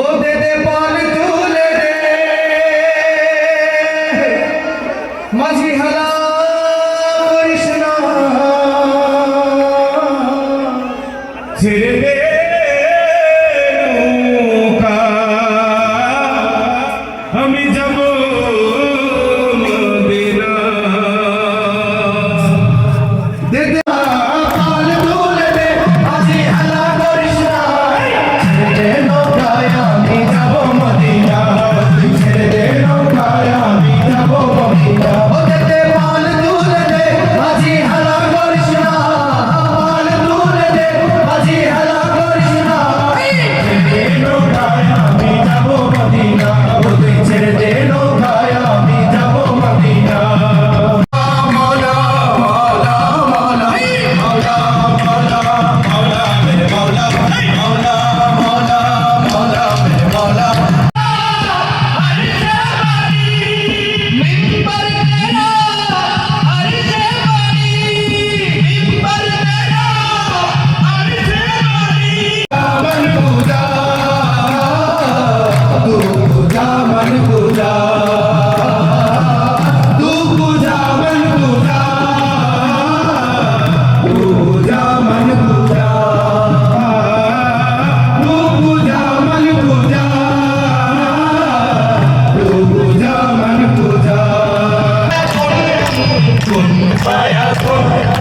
ও দেদে পান তুলে দে। মাঝি হালা ছেড়ে দে।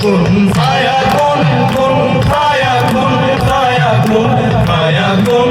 ফায়াকুন ফায়াকুন ফায়াকুন ফায়াকুন ফায়াকুন